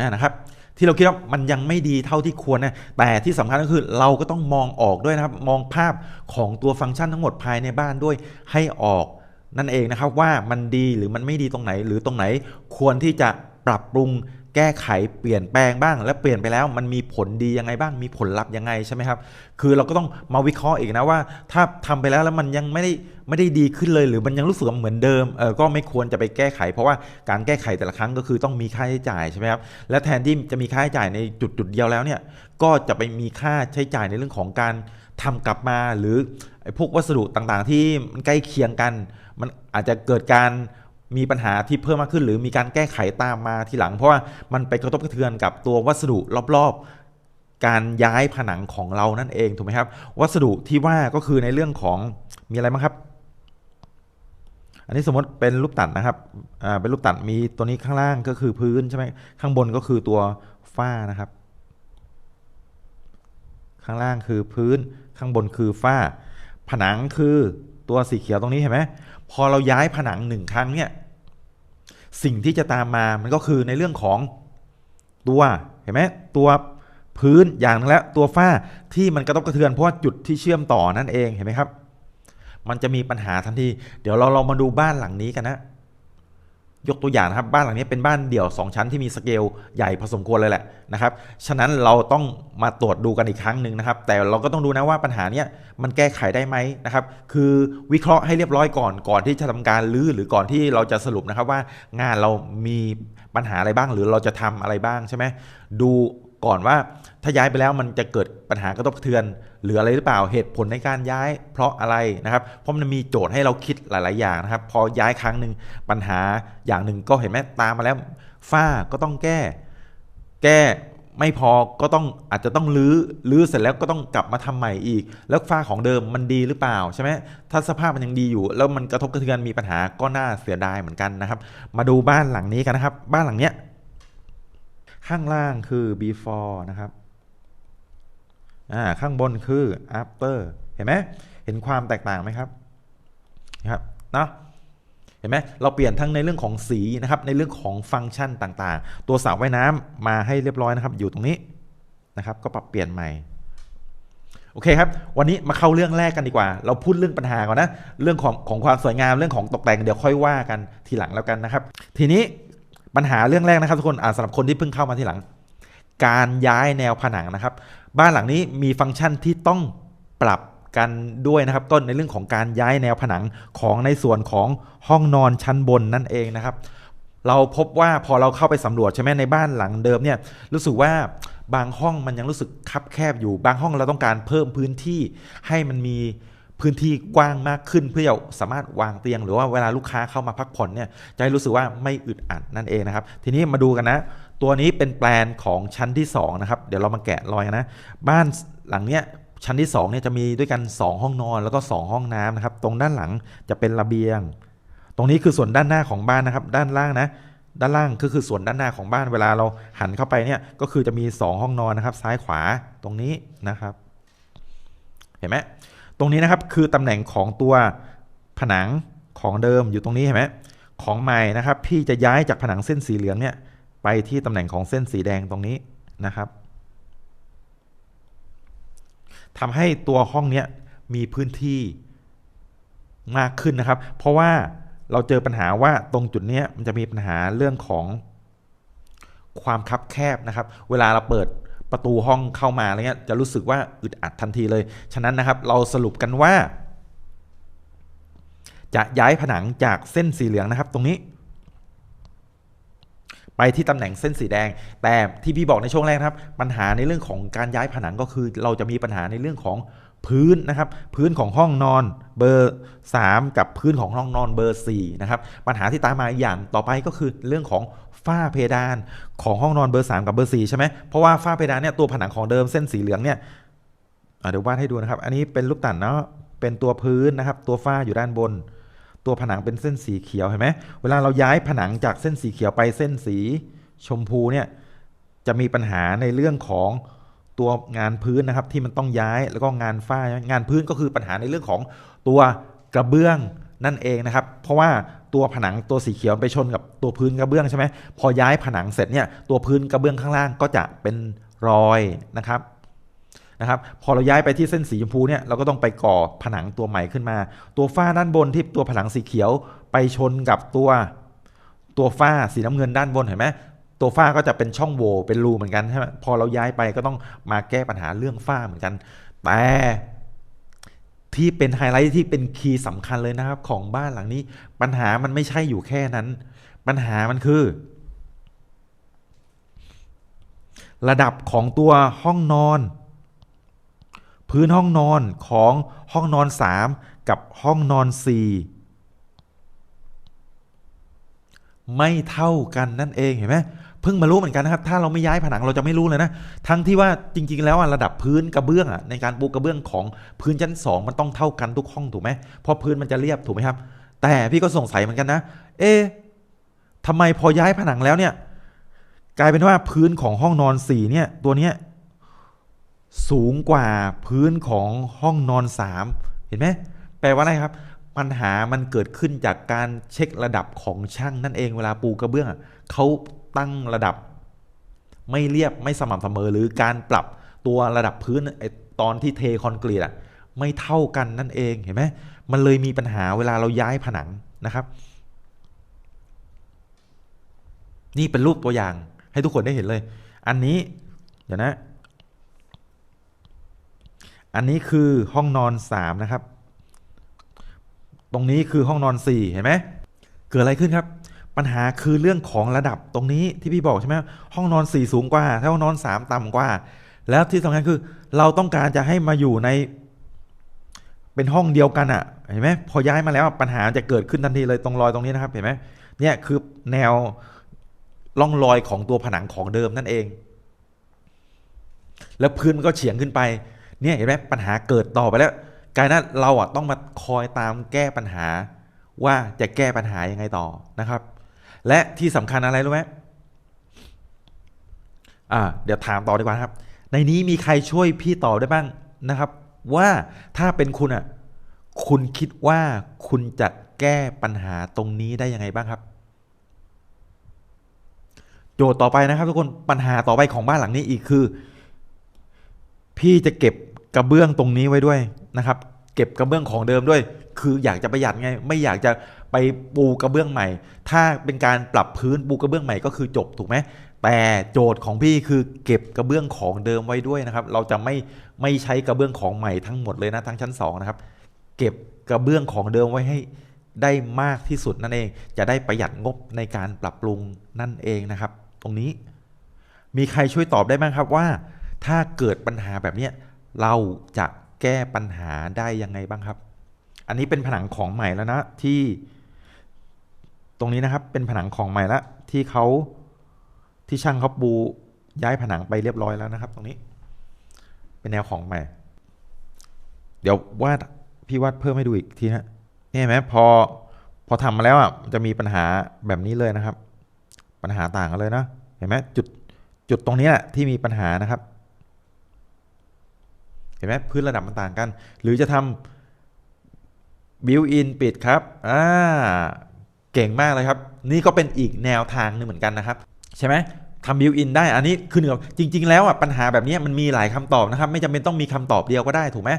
นะครับที่เราคิดว่ามันยังไม่ดีเท่าที่ควรนะแต่ที่สำคัญก็คือเราก็ต้องมองออกด้วยนะครับ มองภาพของตัวฟังก์ชันทั้งหมดภายในบ้านด้วยให้ออกนั่นเองนะครับว่ามันดีหรือมันไม่ดีตรงไหน หรือตรงไหนควรที่จะปรับปรุง แก้ไขเปลี่ยนแปลงบ้าง และเปลี่ยนไปแล้วมันมีผลดียังไงบ้าง มีผลลัพธ์ยังไงใช่ไหมครับ คือเราก็ต้องมาวิเคราะห์อีกนะว่า ถ้าทำไปแล้วแล้วมันยังไม่ได้ไม่ได้ดีขึ้นเลย หรือมันยังรู้สึกเหมือนเดิมเออก็ไม่ควรจะไปแก้ไข เพราะว่าการแก้ไขแต่ละครั้งก็คือต้องมีค่าใช้จ่ายใช่ไหมครับและแทนที่จะมีค่าใช้จ่ายในจุดจุดเดียวแล้วเนี่ยก็จะไปมีค่าใช้จ่ายในเรื่องของการทำกลับมาหรือพวกวัสดุต่างๆ ที่มันใกล้เคียงกัน มันอาจจะเกิดการ มีปัญหาที่เพิ่มมากขึ้น หรือมีการแก้ไขตามมาทีหลัง เพราะว่ามันไปกระทบกระเทือนกับตัววัสดุรอบๆ การย้ายผนังของเรานั่นเองถูกไหมครับ วัสดุที่ว่าก็คือในเรื่องของมีอะไรบ้างครับ อันนี้สมมติเป็นลูกตัดนะครับอ่าเป็นลูกตัดมีตัวนี้ข้างล่างก็คือพื้นใช่ไหมข้างบนก็คือตัวฝ้านะครับ ข้างล่างคือพื้นข้างบนคือฝ้า ผนังคือตัวสีเขียวตรงนี้เห็นไหมพอเราย้ายผนังหนึ่งครั้งเนี่ย สิ่งที่จะตามมามันก็คือในเรื่องของตัวเห็นไหมตัวพื้นอย่างนึงแล้วตัวฝ้าที่มันกระทบกระเทือนเพราะจุดที่เชื่อมต่อนั่นเองเห็นไหมครับ มันจะมีปัญหาทันที เดี๋ยวเราลองมาดูบ้านหลังนี้กันนะ ยกตัวอย่างนะครับบ้านหลังนี้เป็นบ้านเดี่ยว 2 ชั้นที่มีสเกลใหญ่พอสมควรเลยแหละนะครับฉะนั้นเราต้องมาตรวจดูกันอีกครั้งหนึ่งนะครับ แต่เราก็ต้องดูนะว่าปัญหาเนี้ยมันแก้ไขได้ไหมนะครับคือวิเคราะห์ให้เรียบร้อยก่อนก่อนที่จะทำการรื้อหรือก่อนที่เราจะสรุปนะครับว่างานเรามีปัญหาอะไรบ้าง หรือเราจะทำอะไรบ้างใช่ไหมดู ก่อนว่าถ้าย้ายไปแล้วมันจะเกิดปัญหากระทบกระเทือน หรืออะไรหรือเปล่าเหตุผลในการย้าย เพราะอะไรนะครับเพราะมันมีโจทย์ให้เราคิดหลาย ๆ อย่างนะครับ พอย้ายครั้งหนึ่งปัญหาอย่างหนึ่งก็เห็นไหมตามมาแล้วฝ้าก็ต้องแก้ แก้ไม่พอก็ต้องอาจจะต้องรื้อรื้อเสร็จแล้วก็ต้องกลับมาทำใหม่อีก แล้วฝ้าของเดิมมันดีหรือเปล่าใช่ไหมถ้าสภาพมันยังดีอยู่ แล้วมันกระทบกระเทือนมีปัญหาก็น่าเสียดายเหมือนกันนะครับ มาดูบ้านหลังนี้กันนะครับ บ้านหลังเนี้ย ข้างล่างคือ before นะครับอ่าข้างบนคือ after เห็นไหมเห็นความแตกต่างไหมครับนะครับเนาะเห็นไหมเราเปลี่ยนทั้งในเรื่องของสีนะครับ ในเรื่องของฟังก์ชันต่างๆ ตัวสระว่ายน้ำมาให้เรียบร้อยนะครับ อยู่ตรงนี้นะครับ ก็ปรับเปลี่ยนใหม่โอเคครับ วันนี้มาเข้าเรื่องแรกกันดีกว่า เราพูดเรื่องปัญหาก่อนนะ เรื่องของของความสวยงาม เรื่องของตกแต่ง เดี๋ยวค่อยว่ากันทีหลังแล้วกันนะครับ ทีนี้ ปัญหาเรื่องแรกนะครับทุกคนอ่าสำหรับคนที่เพิ่งเข้ามาทีหลัง การย้ายแนวผนังนะครับ บ้านหลังนี้มีฟังก์ชันที่ต้องปรับกันด้วยนะครับ ต้นในเรื่องของการย้ายแนวผนังของในส่วนของห้องนอนชั้นบนนั่นเองนะครับ เราพบว่าพอเราเข้าไปสำรวจใช่ไหมในบ้านหลังเดิมเนี่ยรู้สึกว่าบางห้องมันยังรู้สึกคับแคบอยู่ บางห้องเราต้องการเพิ่มพื้นที่ให้มันมี พื้นที่กว้างมากขึ้นเพื่อจะสามารถวางเตียง หรือว่าเวลาลูกค้าเข้ามาพักผ่อนเนี่ยจะให้รู้สึกว่าไม่อึดอัดนั่นเองนะครับ ทีนี้มาดูกันนะ ตัวนี้เป็นแปลนของชั้นที่สองนะครับเดี๋ยวเรามาแกะรอยกันนะ บ้านหลังเนี้ยชั้นที่สองเนี่ยจะมีด้วยกัน 2 ห้องนอนแล้วก็ 2 ห้องน้ำนะครับ ตรงด้านหลังจะเป็นระเบียง ตรงนี้คือส่วนด้านหน้าของบ้านนะครับ ด้านล่างนะ ด้านล่างก็คือส่วนด้านหน้าของบ้านเวลาเราหันเข้าไปเนี่ยก็คือจะมี 2 ห้องนอนนะครับ ซ้ายขวาตรงนี้นะครับ เห็นไหม ตรงนี้นะครับคือตำแหน่งของตัวผนังของเดิมอยู่ตรงนี้เห็นไหมของใหม่นะครับ พี่จะย้ายจากผนังเส้นสีเหลืองเนี่ยไปที่ตำแหน่งของเส้นสีแดงตรงนี้นะครับทำให้ตัวห้องเนี้ยมีพื้นที่มากขึ้นนะครับ เพราะว่าเราเจอปัญหาว่าตรงจุดเนี้ยมันจะมีปัญหาเรื่องของความคับแคบนะครับ เวลาเราเปิด ประตูห้องเข้ามาอะไรเงี้ยจะรู้สึกว่าอึดอัดทันทีเลย ฉะนั้นนะครับเราสรุปกันว่า จะย้ายผนังจากเส้นสีเหลืองนะครับ ตรงนี้ ไปที่ตำแหน่งเส้นสีแดง แต่ที่พี่บอกในช่วงแรกครับ ปัญหาในเรื่องของการย้ายผนังก็คือ เราจะมีปัญหาในเรื่องของ พื้นนะครับพื้นของห้องนอนเบอร์ 3 กับพื้นของห้องนอนเบอร์4นะครับปัญหาที่ตามมาอีกอย่างต่อไปก็คือเรื่องของฝ้าเพดานของห้องนอนเบอร์ 3 กับเบอร์4ใช่ไหมเพราะว่าฝ้าเพดานเนี่ยตัวผนังของเดิมเส้นสีเหลืองเนี่ยเดี๋ยววาดให้ดูนะครับ อันนี้เป็นลูกตัดเนาะเป็นตัวพื้นนะครับ ตัวฝ้าอยู่ด้านบน ตัวผนังเป็นเส้นสีเขียวเห็นไหมเวลาเราย้ายผนังจากเส้นสีเขียวไปเส้นสีชมพูเนี่ยจะมีปัญหาในเรื่องของ ตัวงานพื้นนะครับที่มันต้องย้ายแล้วก็งานฝ้างานพื้นก็คือปัญหาในเรื่องของตัวกระเบื้องนั่นเองนะครับ เพราะว่าตัวผนังตัวสีเขียวไปชนกับตัวพื้นกระเบื้องใช่ไหมพอย้ายผนังเสร็จเนี่ยตัวพื้นกระเบื้องข้างล่างก็จะเป็นรอยนะครับนะครับ พอเราย้ายไปที่เส้นสีชมพูเนี่ยเราก็ต้องไปก่อผนังตัวใหม่ขึ้นมา ตัวฝ้าด้านบนที่ตัวผนังสีเขียวไปชนกับตัวตัวฝ้าสีน้ำเงินด้านบนเห็นไหม ตัวฝ้าก็จะเป็นช่องโหว่เป็นรูเหมือนกันใช่ไหมพอเราย้ายไปก็ต้องมาแก้ปัญหาเรื่องฝ้าเหมือนกัน แต่ที่เป็นไฮไลท์ที่เป็นคีย์สำคัญเลยนะครับ ของบ้านหลังนี้ ปัญหามันไม่ใช่อยู่แค่นั้น ปัญหามันคือ ระดับของตัวห้องนอน พื้นห้องนอนของห้องนอน 3 กับห้องนอน 4 ไม่เท่ากันนั่นเองเห็นไหม เพิ่งมารู้เหมือนกันนะครับ ถ้าเราไม่ย้ายผนังเราจะไม่รู้เลยนะ ทั้งที่ว่าจริง ๆ แล้วระดับพื้นกระเบื้องอะในการปูกระเบื้องของพื้นชั้น 2 มันต้องเท่ากันทุกห้องถูกไหมเพราะพื้นมันจะเรียบถูกไหมครับ แต่พี่ก็สงสัยเหมือนกันนะ เอ๊ะทำไมพอย้ายผนังแล้วเนี่ย กลายเป็นว่าพื้นของห้องนอนสี่เนี่ยตัวเนี้ยสูงกว่าพื้นของห้องนอนสามเห็นไหมแปลว่าอะไรครับปัญหามันเกิดขึ้นจากการเช็คระดับของช่างนั่นเองเวลาปูกระเบื้องเขา ตั้งระดับ ไม่เรียบไม่สม่ำเสมอหรือการปรับตัวระดับพื้นไอตอนที่เทคอนกรีตอะไม่เท่ากันนั่นเองเห็นไหมมันเลยมีปัญหาเวลาเราย้ายผนังนะครับ นี่เป็นรูปตัวอย่างให้ทุกคนได้เห็นเลย อันนี้เดี๋ยวนะ อันนี้คือห้องนอน 3 นะครับ ตรงนี้คือห้องนอน 4 เห็นไหมเกิดอะไรขึ้นครับ ปัญหาคือเรื่องของระดับตรงนี้ที่พี่บอกใช่ไหมห้องนอน4สูงกว่าถ้าห้องนอน3ต่ำกว่า แล้วที่สำคัญคือ เราต้องการจะให้มาอยู่ใน เป็นห้องเดียวกันอะ่ะเห็นไหมพอย้ายมาแล้วปัญหาจะเกิดขึ้นทันทีเลยตรงรอยตรงนี้นะครับเห็นไหมเนี่ยคือแนวร่องรอยของตัวผนังของเดิมนั่นเอง แล้วพื้นมันก็เฉียงขึ้นไป เนี่ยเห็นไหมปัญหาเกิดต่อไปแล้วกลายนั้นเราอะต้องมาคอยตามแก้ปัญหาว่าจะแก้ปัญหายังไงต่อนะครับ และที่สำคัญอะไรรู้ไหมอ่าเดี๋ยวถามต่อดีกว่าครับ ในนี้มีใครช่วยพี่ตอบได้บ้างนะครับ ว่าถ้าเป็นคุณอะคุณคิดว่าคุณจะแก้ปัญหาตรงนี้ได้ยังไงบ้างครับ โจทย์ต่อไปนะครับ ทุกคนปัญหาต่อไปของบ้านหลังนี้อีกคือ พี่จะเก็บกระเบื้องตรงนี้ไว้ด้วยนะครับ เก็บกระเบื้องของเดิมด้วย คืออยากจะประหยัดไง ไม่อยากจะ ไปปูกระเบื้องใหม่ ถ้าเป็นการปรับพื้นปูกระเบื้องใหม่ก็คือจบถูกไหมแต่โจทย์ของพี่คือเก็บกระเบื้องของเดิมไว้ด้วยนะครับ เราจะไม่ไม่ใช้กระเบื้องของใหม่ทั้งหมดเลยนะทั้งชั้นสองนะครับ เก็บกระเบื้องของเดิมไว้ให้ได้มากที่สุดนั่นเอง จะได้ประหยัดงบในการปรับปรุงนั่นเองนะครับ ตรงนี้มีใครช่วยตอบได้ไหมครับว่า ถ้าเกิดปัญหาแบบนี้เราจะแก้ปัญหาได้ยังไงบ้างครับ อันนี้เป็นผนังของใหม่แล้วนะที่ ตรงนี้นะครับเป็นผนังของใหม่ล้วที่เขาที่ช่างเขาปูย้ายผนังไปเรียบร้อยแล้วนะครับ ตรงนี้ เป็นแนวของใหม่ เดี๋ยววาดพี่วาดเพิ่มให้ดูอีกทีนะนี่เห็นไหมพอพอทำมาแล้วอะจะมีปัญหาแบบนี้เลยนะครับ ปัญหาต่างกันเลยนะเห็นไหมจุดจุดตรงนี้แหละที่มีปัญหานะครับ เห็นไหมพื้นระดับมันต่างกัน หรือจะทำบิวอินปิดครับ อ่า เก่งมากเลยครับ นี่ก็เป็นอีกแนวทางหนึงเหมือนกันนะครับ ใช่ไหมทำบิวอินได้ อันนี้คือหนึ่งจริง ๆ แล้วอะปัญหาแบบนี้มันมีหลายคำตอบนะครับ ไม่จำเป็นต้องมีคำตอบเดียวก็ได้ถูกไหม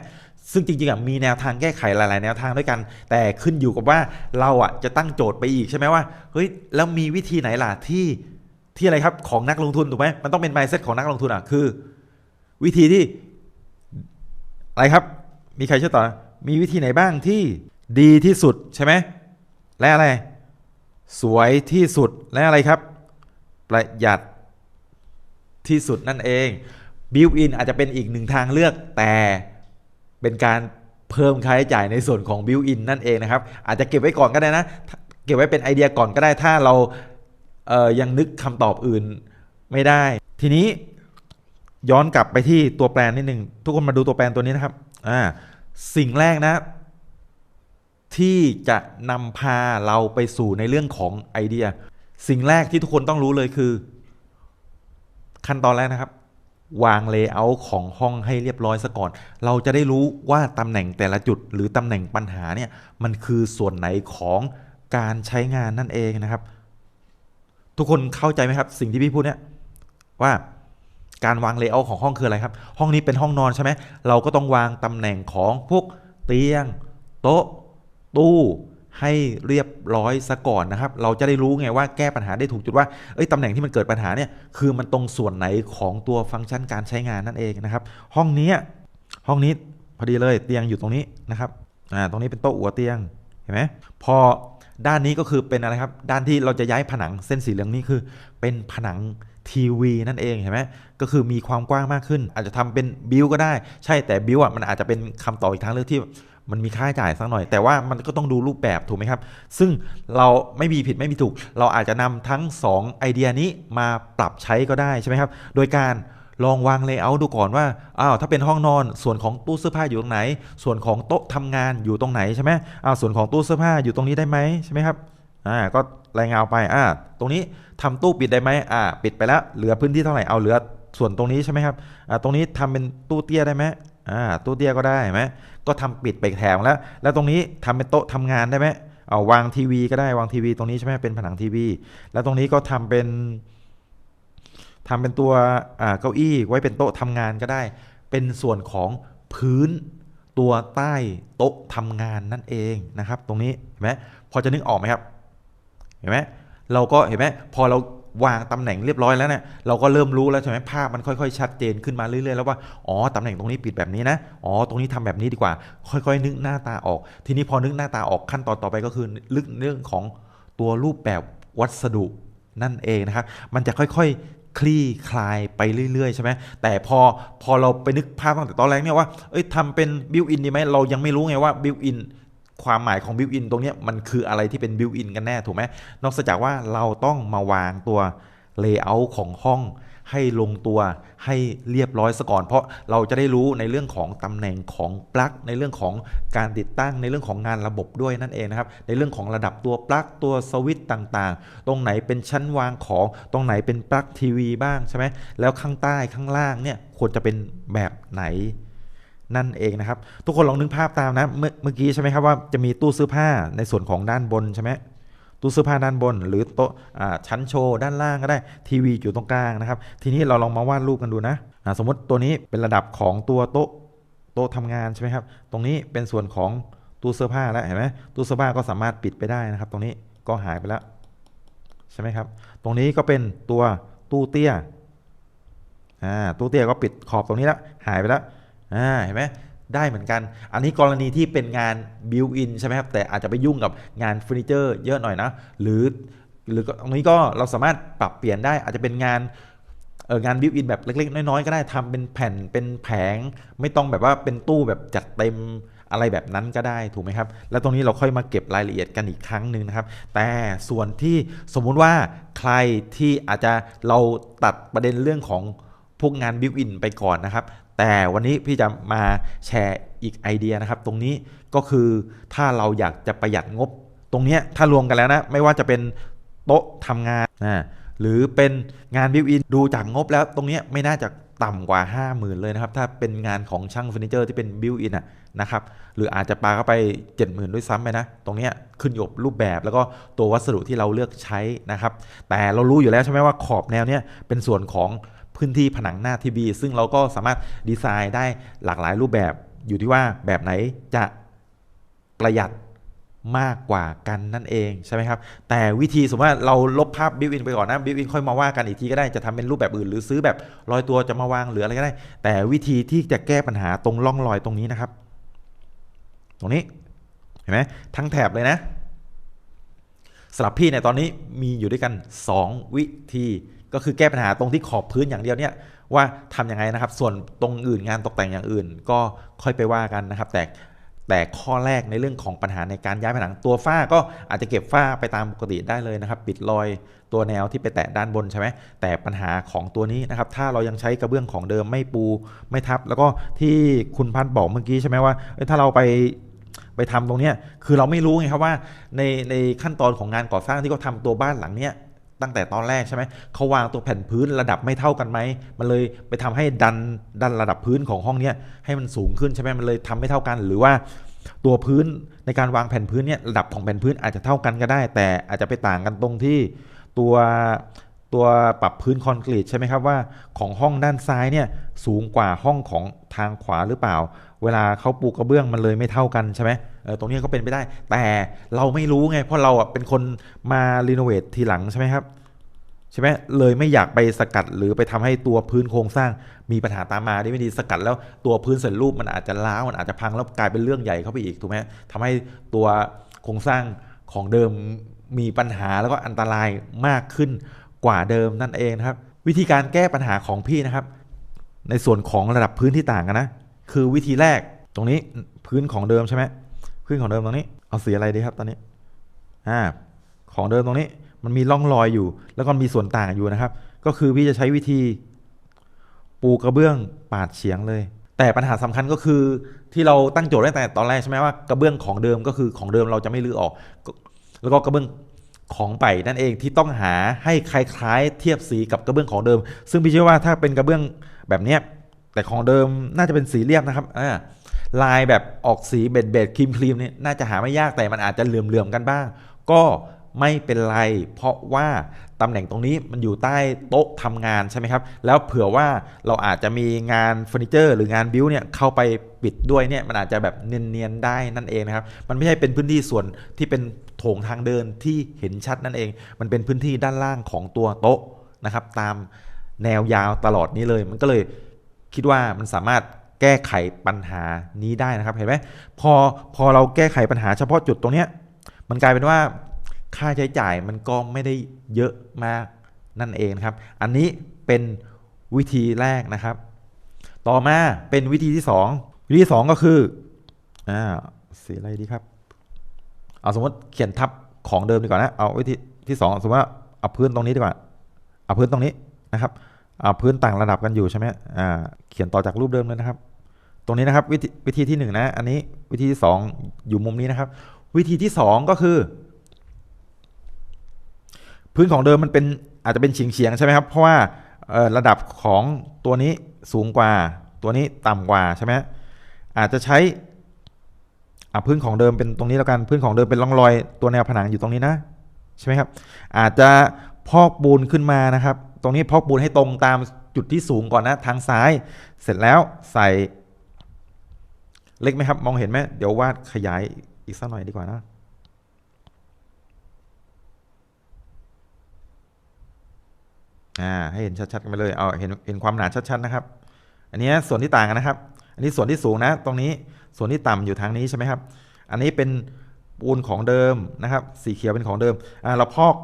ซึ่งจริงๆอะมีแนวทางแก้ไขหลาย ๆ แนวทางด้วยกัน แต่ขึ้นอยู่กับว่าเราอะจะตั้งโจทย์ไปอีกใช่ไหมว่าเฮ้ยแล้วมีวิธีไหนล่ะที่ที่อะไรครับของนักลงทุนถูกไหมมันต้องเป็น mindset ของนักลงทุนอะคือ วิธีที่อะไรครับ มีใครช่วยต่อ มีวิธีไหนบ้างที่ดีที่สุดใช่ไหมและอะไร สวยที่สุดและอะไรครับ ประหยัดที่สุดนั่นเองบิวอินอาจจะเป็นอีกหนึ่งทางเลือกแต่เป็นการเพิ่มค่าใช้จ่ายในส่วนของบิวอินนั่นเองนะครับ อาจจะเก็บไว้ก่อนก็ได้นะ เก็บไว้เป็นไอเดียก่อนก็ได้ถ้าเราเยังนึกคำตอบอื่นไม่ได้ ทีนี้ย้อนกลับไปที่ตัวแปรนิดหนึ่งทุกคนมาดูตัวแปรตัวนี้นะครับอ่าสิ่งแรกนะ ที่จะนำพาเราไปสู่ในเรื่องของไอเดีย สิ่งแรกที่ทุกคนต้องรู้เลยคือ ขั้นตอนแรกนะครับ วางเลเยอร์ของห้องให้เรียบร้อยซะก่อน เราจะได้รู้ว่าตำแหน่งแต่ละจุด หรือตำแหน่งปัญหาเนี่ยมันคือส่วนไหนของการใช้งานนั่นเองนะครับ ทุกคนเข้าใจไหมครับ สิ่งที่พี่พูดเนี่ยว่าการวางเลเยอร์ของห้องคืออะไรครับ ห้องนี้เป็นห้องนอนใช่ไหมเราก็ต้องวางตำแหน่งของพวกเตียง โต๊ะ ตู้ให้เรียบร้อยซะก่อนนะครับ เราจะได้รู้ไงว่าแก้ปัญหาได้ถูกจุดว่าเอ้ยตำแหน่งที่มันเกิดปัญหาเนี่ยคือมันตรงส่วนไหนของตัวฟังก์ชันการใช้งานนั่นเองนะครับ ห้องนี้ห้องนี้พอดีเลยเตียงอยู่ตรงนี้นะครับอ่าตรงนี้เป็นโต๊ะหัวเตียงเห็นไหมพอด้านนี้ก็คือเป็นอะไรครับ ด้านที่เราจะย้ายผนังเส้นสีเหลืองนี้คือ เป็นผนังทีวีนั่นเองเห็นไหมก็คือมีความกว้างมากขึ้น อาจจะทำเป็นบิวก็ได้ ใช่แต่บิวอะมันอาจจะเป็นคำตอบอีกทางเลือกที่ มันมีค่าใช้จ่ายสักหน่อย แต่ว่ามันก็ต้องดูรูปแบบถูกไหมครับ ซึ่งเราไม่มีผิดไม่มีถูก เราอาจจะนำทั้ง 2 ไอเดียนี้มาปรับใช้ก็ได้ใช่ไหมครับ โดยการลองวางเลเยอร์ดูก่อนว่า อ้าว ถ้าเป็นห้องนอน ส่วนของตู้เสื้อผ้าอยู่ตรงไหน ส่วนของโต๊ะทำงานอยู่ตรงไหนใช่ไหมอ้าว ส่วนของตู้เสื้อผ้าอยู่ตรงนี้ได้ไหมใช่ไหมครับ อ่า ก็รายงานไป อ่า ตรงนี้ทำตู้ปิดได้ไหมอ่า ปิดไปแล้ว เหลือพื้นที่เท่าไหร่ เอาเหลือส่วนตรงนี้ใช่ไหมครับ อ่า ตรงนี้ทำเป็นตู้เตี้ยได้ไหม อ่าตู้เตี้ยก็ได้ไหมก็ทำปิดไปแถวแล้ว แล้วตรงนี้ทำเป็นโต๊ะทำงานได้ไหมเอาวางทีวีก็ได้วางทีวีตรงนี้ใช่ไหมเป็นผนังทีวี แล้วตรงนี้ก็ทำเป็นทำเป็นตัวอ่าเก้าอี้ไว้เป็นโต๊ะทำงานก็ได้ เป็นส่วนของพื้นตัวใต้โต๊ะทำงานนั่นเองนะครับ ตรงนี้เห็นไหมพอจะนึกออกไหมครับ เห็นไหมเราก็เห็นไหมพอเรา วางตำแหน่งเรียบร้อยแล้วเนี่ยเราก็เริ่มรู้แล้วใช่ไหมภาพมันค่อยๆชัดเจนขึ้นมาเรื่อยๆแล้วว่าอ๋อตำแหน่งตรงนี้ปิดแบบนี้นะอ๋อตรงนี้ทำแบบนี้ดีกว่า ค่อยๆ นึกหน้าตาออก ทีนี้พอนึกหน้าตาออกขั้นตอนต่อไปก็คือลึกเรื่องของตัวรูปแบบวัสดุนั่นเองนะครับ มันจะค่อยๆ คลี่คลายไปเรื่อยๆ ใช่ไหมแต่พอพอเราไปนึกภาพตั้งแต่ตอนแรกเนี่ยว่าเอ้ยทำเป็นบิวอินดีไหมเรายังไม่รู้ไงว่าบิวอิน ความหมายของบิวอินตรงนี้มันคืออะไรที่เป็นบิวอินกันแน่ถูกไหมนอกจากว่าเราต้องมาวางตัวเลเยอร์ของห้องให้ลงตัวให้เรียบร้อยซะก่อน เพราะเราจะได้รู้ในเรื่องของตำแหน่งของปลั๊กในเรื่องของการติดตั้งในเรื่องของงานระบบด้วยนั่นเองนะครับ ในเรื่องของระดับตัวปลั๊กตัวสวิตช์ต่างๆ ตรงไหนเป็นชั้นวางของตรงไหนเป็นปลั๊กทีวีบ้างใช่ไหมแล้วข้างใต้ข้างล่างเนี่ยควรจะเป็นแบบไหน นั่นเองนะครับ ทุกคนลองนึกภาพตามนะเมื่อเมื่อกี้ใช่ไหมครับว่าจะมีตู้เสื้อผ้าในส่วนของด้านบนใช่ไหมตู้เสื้อผ้าด้านบน หรือโต๊ะชั้นโชว์ด้านล่างก็ได้ทีวีอยู่ตรงกลางนะครับ ทีนี้เราลองมาวาดรูปกันดูนะสมมติตัวนี้เป็นระดับของตัวโต๊ะโต๊ะทำงานใช่ไหมครับ ตรงนี้เป็นส่วนของตู้เสื้อผ้าแล้วเห็นไหมตู้เสื้อผ้าก็สามารถปิดไปได้นะครับ ตรงนี้ก็หายไปแล้วใช่ไหมครับ ตรงนี้ก็เป็นตัวตู้เตี้ยอ่าตู้เตี้ยก็ปิดขอบตรงนี้แล้วหายไปแล้ว อ่าเห็นไหมได้เหมือนกัน อันนี้กรณีที่เป็นงานบิวอินใช่ไหมครับ แต่อาจจะไปยุ่งกับงานเฟอร์นิเจอร์เยอะหน่อยนะ หรือหรือตรงนี้ก็เราสามารถปรับเปลี่ยนได้อาจจะเป็นงานเอองานบิวอินแบบเล็ก ๆ น้อย ๆ ก็ได้ทำเป็นแผ่นเป็นแผง ไม่ต้องแบบว่าเป็นตู้แบบจัดเต็มอะไรแบบนั้นก็ได้ถูกไหมครับ แล้วตรงนี้เราค่อยมาเก็บรายละเอียดกันอีกครั้งหนึ่งนะครับ แต่ส่วนที่สมมุติว่าใครที่อาจจะเราตัดประเด็นเรื่องของพวกงานบิวอินไปก่อนนะครับ แต่วันนี้พี่จะมาแชร์อีกไอเดียนะครับ ตรงนี้ก็คือถ้าเราอยากจะประหยัดงบ ตรงนี้ถ้ารวมกันแล้วนะ ไม่ว่าจะเป็นโต๊ะทำงานนะหรือเป็นงานบิวอินดูจากงบแล้วตรงนี้ไม่น่าจะต่ำกว่า 5 0,000 เลยนะครับ ถ้าเป็นงานของช่างเฟอร์นิเจอร์ที่เป็นบิวอินนะครับ หรืออาจจะปาเข้าไป 70,000 ด้วยซ้ำไปนะ ตรงนี้ขึ้นอยู่กับรูปแบบแล้วก็ตัววัสดุที่เราเลือกใช้นะครับ แต่เรารู้อยู่แล้วใช่ไหมว่าขอบแนวเนี้ยเป็นส่วนของ พื้นที่ผนังหน้าทีวีซึ่งเราก็สามารถดีไซน์ได้หลากหลายรูปแบบอยู่ที่ว่าแบบไหนจะประหยัดมากกว่ากันนั่นเองใช่ไหมครับ แต่วิธีสมมติว่าเราลบภาพบิวอินไปก่อนนะบิวอินค่อยมาว่ากันอีกทีก็ได้จะทำเป็นรูปแบบอื่น หรือซื้อแบบรอยตัวจะมาวางหรืออะไรก็ได้ แต่วิธีที่จะแก้ปัญหาตรงร่องรอยตรงนี้นะครับ ตรงนี้เห็นไหมทั้งแถบเลยนะสำหรับพี่เนี่ยตอนนี้มีอยู่ด้วยกัน 2 วิธี ก็คือแก้ปัญหาตรงที่ขอบพื้นอย่างเดียวเนี่ยว่าทำยังไงนะครับ ส่วนตรงอื่นงานตกแต่งอย่างอื่น ก็ค่อยไปว่ากันนะครับ แต่แต่ข้อแรกในเรื่องของปัญหาในการย้ายผนังตัวฝ้าก็อาจจะเก็บฝ้าไปตามปกติได้เลยนะครับ ปิดรอยตัวแนวที่ไปแตะด้านบนใช่ไหมแต่ปัญหาของตัวนี้นะครับ ถ้าเรายังใช้กระเบื้องของเดิมไม่ปูไม่ทับ แล้วก็ที่คุณพันธ์บอกเมื่อกี้ใช่ไหมว่าถ้าเราไปไปทำตรงเนี้ยคือเราไม่รู้ไงครับว่าในในขั้นตอนของงานก่อสร้างที่เขาทำตัวบ้านหลังเนี้ย ตั้งแต่ตอนแรกใช่ไหมเขาวางตัวแผ่นพื้นระดับไม่เท่ากันไหมมันเลยไปทำให้ดันดันระดับพื้นของห้องเนี้ยให้มันสูงขึ้นใช่ไหมมันเลยทำไม่เท่ากัน หรือว่าตัวพื้นในการวางแผ่นพื้นเนี่ยระดับของแผ่นพื้นอาจจะเท่ากันก็ได้ แต่อาจจะไปต่างกันตรงที่ตัว ตัวปรับพื้นคอนกรีตใช่ไหมครับว่าของห้องด้านซ้ายเนี่ยสูงกว่าห้องของทางขวาหรือเปล่า เวลาเขาปูกระเบื้องมันเลยไม่เท่ากันใช่ไหมเออตรงนี้ก็เป็นไปได้ แต่เราไม่รู้ไงเพราะเราอะเป็นคนมารีโนเวททีหลังใช่ไหมครับใช่ไหมเลยไม่อยากไปสกัดหรือไปทำให้ตัวพื้นโครงสร้างมีปัญหาตามมาได้ไม่ดีสกัดแล้วตัวพื้นเสร็จรูปมันอาจจะล้าวมันอาจจะพังแล้วกลายเป็นเรื่องใหญ่เข้าไปอีกถูกไหมทำให้ตัวโครงสร้างของเดิมมีปัญหาแล้วก็อันตรายมากขึ้น กว่าเดิมนั่นเองนะครับ วิธีการแก้ปัญหาของพี่นะครับ ในส่วนของระดับพื้นที่ต่างกันนะ คือวิธีแรกตรงนี้พื้นของเดิมใช่ไหมพื้นของเดิมตรงนี้เอาสีอะไรดีครับตอนนี้อ่าของเดิมตรงนี้มันมีร่องรอยอยู่ แล้วก็มีส่วนต่างอยู่นะครับ ก็คือพี่จะใช้วิธีปูกระเบื้องปาดเฉียงเลย แต่ปัญหาสำคัญก็คือที่เราตั้งโจทย์ตั้งแต่ตอนแรกใช่ไหมว่ากระเบื้องของเดิมก็คือของเดิมเราจะไม่รื้อออก แล้วก็กระเบื้อง ของไปนั่นเองที่ต้องหาให้คล้ายๆ เทียบสีกับกระเบื้องของเดิม ซึ่งพี่เชื่อว่าถ้าเป็นกระเบื้องแบบเนี้ยแต่ของเดิมน่าจะเป็นสีเรียบนะครับอ่าลายแบบออกสีเบ็ดเบ็ดครีมครีมเนี่ยน่าจะหาไม่ยากแต่มันอาจจะเหลื่อมๆกันบ้าง ก็ไม่เป็นไร เพราะว่า ตำแหน่งตรงนี้มันอยู่ใต้โต๊ะทำงานใช่ไหมครับ แล้วเผื่อว่าเราอาจจะมีงานเฟอร์นิเจอร์หรืองานบิวเนี่ยเข้าไปปิดด้วยเนี่ยมันอาจจะแบบเนียนๆได้นั่นเองนะครับ มันไม่ใช่เป็นพื้นที่ส่วนที่เป็นโถงทางเดินที่เห็นชัดนั่นเอง มันเป็นพื้นที่ด้านล่างของตัวโต๊ะนะครับตามแนวยาวตลอดนี้เลย มันก็เลยคิดว่ามันสามารถแก้ไขปัญหานี้ได้นะครับเห็นไหมพอพอเราแก้ไขปัญหาเฉพาะจุดตรงเนี้ยมันกลายเป็นว่า ค่าใช้จ่ายมันก็ไม่ได้เยอะมากนั่นเองนะครับ อันนี้เป็นวิธีแรกนะครับ ต่อมาเป็นวิธีที่ 2 วิธีสองก็คืออ่าสีอะไรดีครับ เอาสมมติเขียนทับของเดิมดีกว่านะ เอาวิธีที่สองสมมติว่าเอาพื้นตรงนี้ดีกว่า เอาพื้นตรงนี้นะครับ เอาพื้นต่างระดับกันอยู่ใช่ไหมอ่า เขียนต่อจากรูปเดิมเลยนะครับ ตรงนี้นะครับวิธีวิธีที่หนึ่งนะ อันนี้วิธีที่สองอยู่มุมนี้นะครับ วิธีที่สองก็คือ พื้นของเดิมมันเป็นอาจจะเป็นเฉียงเฉียงใช่ไหมครับ เพราะว่าระดับของตัวนี้สูงกว่า ตัวนี้ต่ำกว่าใช่ไหมอาจจะใช้พื้นของเดิมเป็นตรงนี้แล้วกันพื้นของเดิมเป็นร่องรอย ตัวแนวผนังอยู่ตรงนี้นะใช่ไหมครับ อาจจะพอกปูนขึ้นมานะครับ ตรงนี้พอกปูนให้ตรงตามจุดที่สูงก่อนนะทางซ้าย เสร็จแล้วใส่เล็กไหมครับ มองเห็นไหมเดี๋ยววาดขยายอีกสักหน่อยดีกว่านะ อ่าให้เห็นชัดๆกันไปเลยเอาเห็นเห็นความหนาชัดๆนะครับ อันนี้ส่วนที่ต่างกันนะครับ อันนี้ส่วนที่สูงนะ ตรงนี้ส่วนที่ต่ำอยู่ทางนี้ใช่ไหมครับ อันนี้เป็นปูนของเดิมนะครับ สีเขียวเป็นของเดิมอ่าเราพอก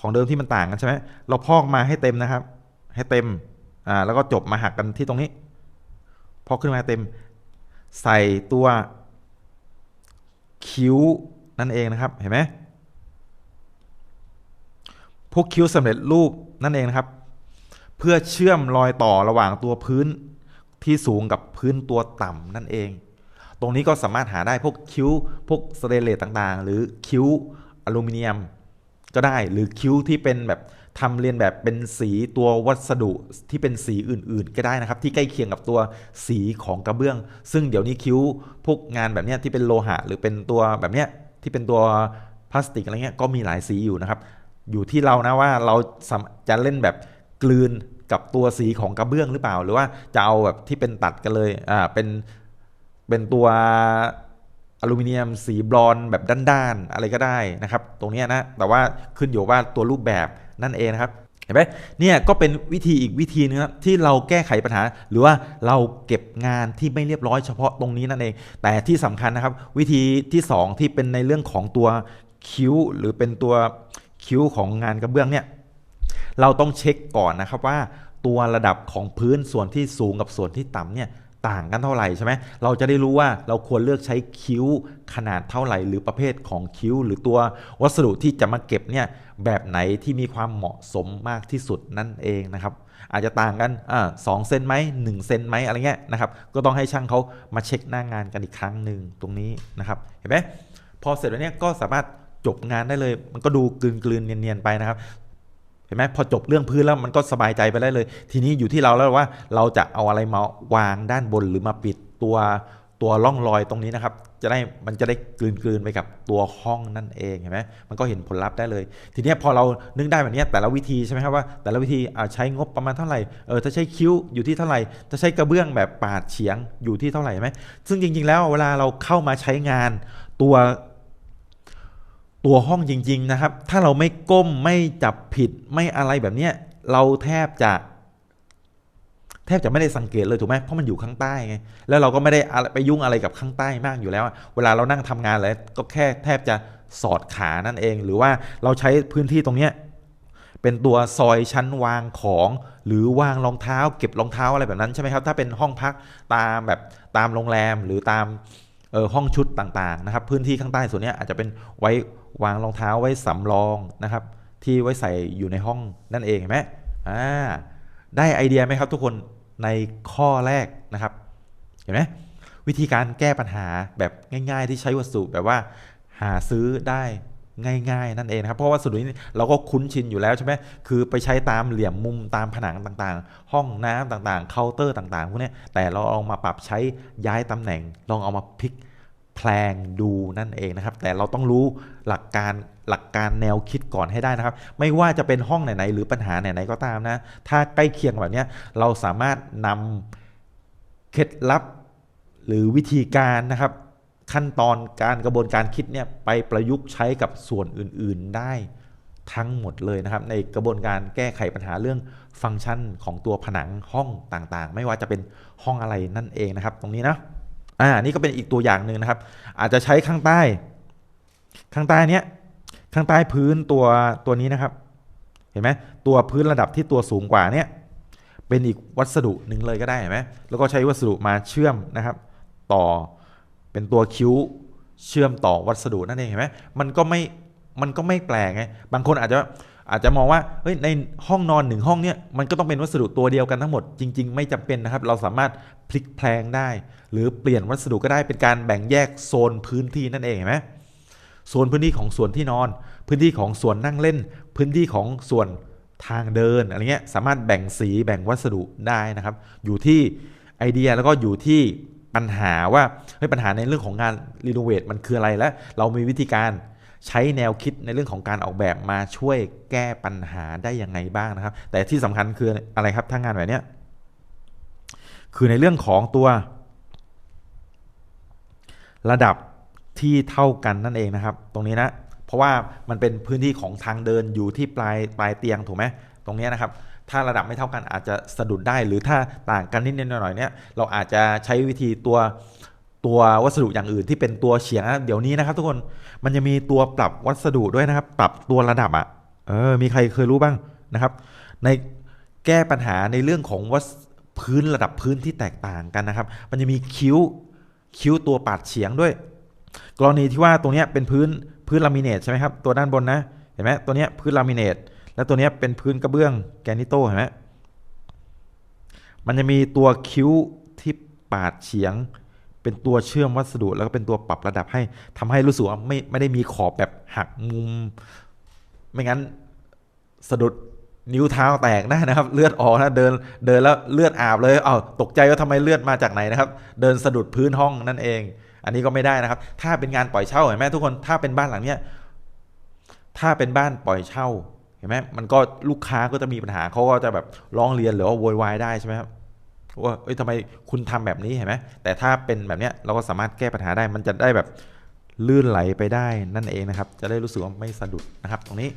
ของเดิมที่มันต่างกันใช่ไหมเราพอกมาให้เต็มนะครับ ให้เต็มอ่าแล้วก็จบมาหักกันที่ตรงนี้ พอกขึ้นมาเต็ม ใส่ตัวคิ้วนั่นเองนะครับ เห็นไหม พวกคิ้วสำเร็จรูปนั่นเองนะครับ เพื่อเชื่อมรอยต่อระหว่างตัวพื้นที่สูงกับพื้นตัวต่ำนั่นเอง ตรงนี้ก็สามารถหาได้พวกคิ้ว พวกสเตเลสต่างๆ หรือคิ้วอลูมิเนียม ก็ได้หรือคิ้วที่เป็นแบบทำเรียนแบบเป็นสีตัววัสดุที่เป็นสีอื่นๆ ก็ได้นะครับ ที่ใกล้เคียงกับตัวสีของกระเบื้อง ซึ่งเดี๋ยวนี้คิ้วพวกงานแบบนี้ที่เป็นโลหะ หรือเป็นตัวแบบนี้ที่เป็นตัวพลาสติกอะไรเงี้ยก็มีหลายสีอยู่นะครับ อยู่ที่เรานะว่าเราจะเล่นแบบกลืนกับตัวสีของกระเบื้องหรือเปล่า หรือว่าจะเอาแบบที่เป็นตัดกันเลยอ่าเป็นเป็นตัวอลูมิเนียมสีบรอนแบบด้านๆอะไรก็ได้นะครับ ตรงนี้นะแต่ว่าขึ้นอยู่ว่าตัวรูปแบบนั่นเองนะครับเห็นไหมเนี่ยก็เป็นวิธีอีกวิธีนึงครับที่เราแก้ไขปัญหา หรือว่าเราเก็บงานที่ไม่เรียบร้อยเฉพาะตรงนี้นั่นเอง แต่ที่สำคัญนะครับ วิธีที่สองที่เป็นในเรื่องของตัวคิ้ว หรือเป็นตัว คิ้วของงานกระเบื้องเนี่ยเราต้องเช็คก่อนนะครับว่าตัวระดับของพื้นส่วนที่สูงกับส่วนที่ต่ำเนี่ยต่างกันเท่าไหร่ใช่ไหมเราจะได้รู้ว่าเราควรเลือกใช้คิ้วขนาดเท่าไหร่ หรือประเภทของคิ้ว หรือตัววัสดุที่จะมาเก็บเนี่ยแบบไหนที่มีความเหมาะสมมากที่สุดนั่นเองนะครับอาจจะต่างกันอ่าสองเซนไหมหนึ่งเซนไหมอะไรเงี้ยนะครับก็ต้องให้ช่างเขามาเช็คหน้างานกันอีกครั้งหนึ่งตรงนี้นะครับเห็นไหมพอเสร็จแล้วเนี่ยก็สามารถ จบงานได้เลย มันก็ดูกลืนๆเนียนๆไปนะครับ เห็นไหมพอจบเรื่องพื้นแล้วมันก็สบายใจไปได้เลย ทีนี้อยู่ที่เราแล้วว่าเราจะเอาอะไรมาวางด้านบนหรือมาปิดตัวตัวร่องรอยตรงนี้นะครับ จะได้มันจะได้กลืนกลืนไปกับตัวห้องนั่นเองเห็นไหมมันก็เห็นผลลัพธ์ได้เลย ทีนี้พอเรานึกได้แบบนี้แต่ละวิธีใช่ไหมครับว่าแต่ละวิธีอาใช้งบประมาณเท่าไหร่เออถ้าใช้คิ้วอยู่ที่เท่าไหร่ถ้าใช้กระเบื้องแบบปาดเฉียงอยู่ที่เท่าไหร่ไหมซึ่งจริงๆ แล้วเวลาเราเข้ามาใช้งานตัว ตัวห้องจริง ๆ นะครับ ถ้าเราไม่ก้มไม่จับผิดไม่อะไรแบบเนี้ยเราแทบจะ แทบจะไม่ได้สังเกตเลยถูกไหมเพราะมันอยู่ข้างใต้ไงแล้วเราก็ไม่ได้ไปยุ่งอะไรกับข้างใต้มากอยู่แล้ว เวลาเรานั่งทำงานอะไรก็แค่แทบจะสอดขานั่นเอง หรือว่าเราใช้พื้นที่ตรงเนี้ยเป็นตัวซอยชั้นวางของหรือวางรองเท้า เก็บรองเท้าอะไรแบบนั้นใช่ไหมครับ ถ้าเป็นห้องพักตามแบบตามโรงแรมหรือตามออห้องชุดต่างๆนะครับ พื้นที่ข้างใต้ส่วนนี้อาจจะเป็นไว้ วางรองเท้าไว้สำรองนะครับ ที่ไว้ใส่อยู่ในห้องนั่นเองเห็นไหมอ่าได้ไอเดียไหมครับทุกคนในข้อแรกนะครับ เห็นไหมวิธีการแก้ปัญหาแบบง่าย ๆ ที่ใช้วัสดุแบบว่าหาซื้อได้ง่ายๆ นั่นเองนะครับ เพราะวัสดุนี้เราก็คุ้นชินอยู่แล้วใช่ไหมคือไปใช้ตามเหลี่ยมมุมตามผนังต่างๆ ห้องน้ำต่างๆ เคาน์เตอร์ต่างๆพวกนี้แต่เราเอามาปรับใช้ย้ายตำแหน่ง ลองเอามาพลิก แพลงดูนั่นเองนะครับ แต่เราต้องรู้หลักการหลักการแนวคิดก่อนให้ได้นะครับ ไม่ว่าจะเป็นห้องไหน ๆ หรือปัญหาไหน ๆ ก็ตามนะ ถ้าใกล้เคียงแบบนี้เราสามารถนำเคล็ดลับหรือวิธีการนะครับ ขั้นตอนการกระบวนการคิดเนี่ยไปประยุกต์ใช้กับส่วนอื่น ๆ ได้ทั้งหมดเลยนะครับ ในกระบวนการแก้ไขปัญหาเรื่องฟังก์ชันของตัวผนังห้องต่างๆ ไม่ว่าจะเป็นห้องอะไรนั่นเองนะครับ ตรงนี้นะ อ่านี่ก็เป็นอีกตัวอย่างหนึ่งนะครับ อาจจะใช้ข้างใต้ ข้างใต้เนี้ยข้างใต้พื้นตัวตัวนี้นะครับ เห็นไหมตัวพื้นระดับที่ตัวสูงกว่าเนี้ยเป็นอีกวัสดุหนึ่งเลยก็ได้เห็นไหมแล้วก็ใช้วัสดุมาเชื่อมนะครับ ต่อเป็นตัวคิ้วเชื่อมต่อวัสดุนั่นเองเห็นไหมมันก็ไม่มันก็ไม่แปลกไงบางคนอาจจะ อาจจะมองว่าเฮ้ยในห้องนอนหนึ่งห้องเนี่ยมันก็ต้องเป็นวัสดุตัวเดียวกันทั้งหมดจริง ๆ ไม่จำเป็นนะครับ เราสามารถพลิกแพลงได้ หรือเปลี่ยนวัสดุก็ได้เป็นการแบ่งแยกโซนพื้นที่นั่นเองเห็นไหมโซนพื้นที่ของส่วนที่นอน พื้นที่ของส่วนนั่งเล่น พื้นที่ของส่วนทางเดินอะไรเงี้ยสามารถแบ่งสีแบ่งวัสดุได้นะครับ อยู่ที่ไอเดียแล้วก็อยู่ที่ปัญหาว่าเฮ้ยปัญหาในเรื่องของงานรีโนเวทมันคืออะไรและเรามีวิธีการ ใช้แนวคิดในเรื่องของการออกแบบมาช่วยแก้ปัญหาได้ยังไงบ้างนะครับ แต่ที่สำคัญคืออะไรครับถ้างานแบบเนี้ยคือในเรื่องของตัว ระดับที่เท่ากันนั่นเองนะครับ ตรงนี้นะ เพราะว่ามันเป็นพื้นที่ของทางเดินอยู่ที่ปลายปลายเตียงถูกไหมตรงนี้นะครับ ถ้าระดับไม่เท่ากันอาจจะสะดุดได้ หรือถ้าต่างกันนิดๆหน่อยๆเนี่ยเราอาจจะใช้วิธีตัวตัววัสดุอย่างอื่นที่เป็นตัวเฉียงนะเดี๋ยวนี้นะครับ ทุกคน มันจะมีตัวปรับวัสดุด้วยนะครับ ปรับตัวระดับอะ่ะเออมีใครเคยรู้บ้างนะครับ ในแก้ปัญหาในเรื่องของวัสพื้นระดับพื้นที่แตกต่างกันนะครับ มันจะมีคิ้วคิ้วตัวปาดเฉียงด้วย กรณีที่ว่าตรงนี้เป็นพื้นพื้นลามิเนตใช่ไหมครับตัวด้านบนนะเห็นไหมตัวนี้พื้นลามิเนตแล้วตัวนี้เป็นพื้นกระเบื้องแกนิโตเห็นไหมมันจะมีตัวคิ้วที่ปาดเฉียง เป็นตัวเชื่อมวัสดุ แล้วก็เป็นตัวปรับระดับให้ทำให้รู้สึกว่าไม่ไม่ได้มีขอบแบบหักมุม ไม่งั้นสะดุดนิ้วเท้าแตกได้นะครับ เลือดออกนะเดินเดินแล้วเลือดอาบเลยเอ้าตกใจว่าทำไมเลือดมาจากไหนนะครับ เดินสะดุดพื้นห้องนั่นเอง อันนี้ก็ไม่ได้นะครับ ถ้าเป็นงานปล่อยเช่าเห็นไหมทุกคนถ้าเป็นบ้านหลังเนี้ยถ้าเป็นบ้านปล่อยเช่าเห็นไหมมันก็ลูกค้าก็จะมีปัญหาเขาก็จะแบบร้องเรียนหรือว่าโวยวายได้ใช่ไหมครับ ว่าเอ้ยทำไมคุณทำแบบนี้เห็นไหมแต่ถ้าเป็นแบบเนี้ยเราก็สามารถแก้ปัญหาได้ มันจะได้แบบลื่นไหลไปได้นั่นเองนะครับ จะได้รู้สึกว่าไม่สะดุดนะครับ ตรงนี้